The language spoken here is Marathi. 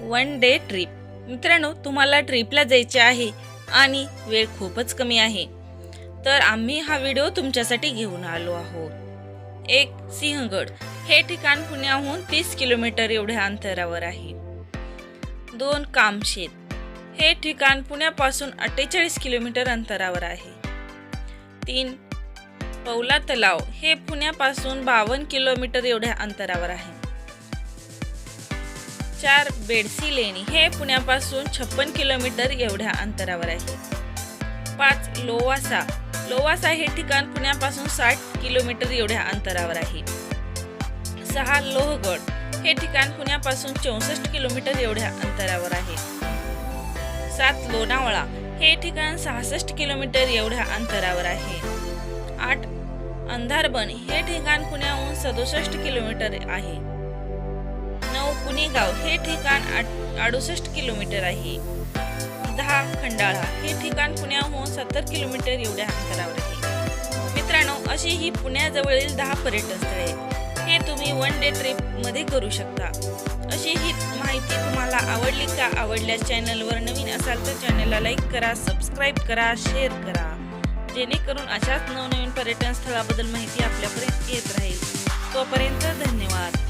One day trip. मित्रांनो तुम्हाला ट्रिपला जायचे आहे आणि वेळ खूपच कमी आहे. तर आम्ही हा व्हिडिओ तुमच्यासाठी घेऊन आलो आहोत. एक सिंहगड. हे ठिकाण पुण्याहून तीस किलोमीटर एवढ्या अंतरावर आहे. दोन कामशेत. हे ठिकाण पुण्यापासून अठ्ठेचाळीस किलोमीटर अंतरावर आहे. तीन पौला तलाव. हे पुण्यापासून बावन्न किलोमीटर एवढ्या अंतरावर आहे. चार बेडसी लेणी हे पुण्यापासून छप्पन किलोमीटर एवढ्या अंतरावर आहे. पाच लोवासा. लोवासा हे ठिकाण पुण्यापासून साठ किलोमीटर एवढ्या अंतरावर आहे. सहा लोहगड. हे ठिकाण पुण्यापासून चौसष्ट किलोमीटर एवढ्या अंतरावर आहे. सात लोणावळा. हे ठिकाण सहासष्ट किलोमीटर एवढ्या अंतरावर आहे. आठ अंधारबन. हे ठिकाण पुण्याहून सदुसष्ट किलोमीटर आहे. पुणेगाव हे ठिकाण आठ- अडुसष्ट किलोमीटर आहे. दहा खंडाळा हे ठिकाण पुण्याहून सत्तर किलोमीटर एवढ्या अंतरावर आहे. मित्रांनो अशी ही पुण्याजवळील दहा पर्यटन स्थळे हे तुम्ही वन डे ट्रिपमध्ये करू शकता. अशी ही माहिती तुम्हाला आवडली का आवडल्यास चॅनलवर नवीन असाल तर चॅनलला लाईक करा सबस्क्राईब करा शेअर करा. जेणेकरून अशाच नवनवीन पर्यटन स्थळाबद्दल माहिती आपल्यापर्यंत येत राहील. तोपर्यंत धन्यवाद.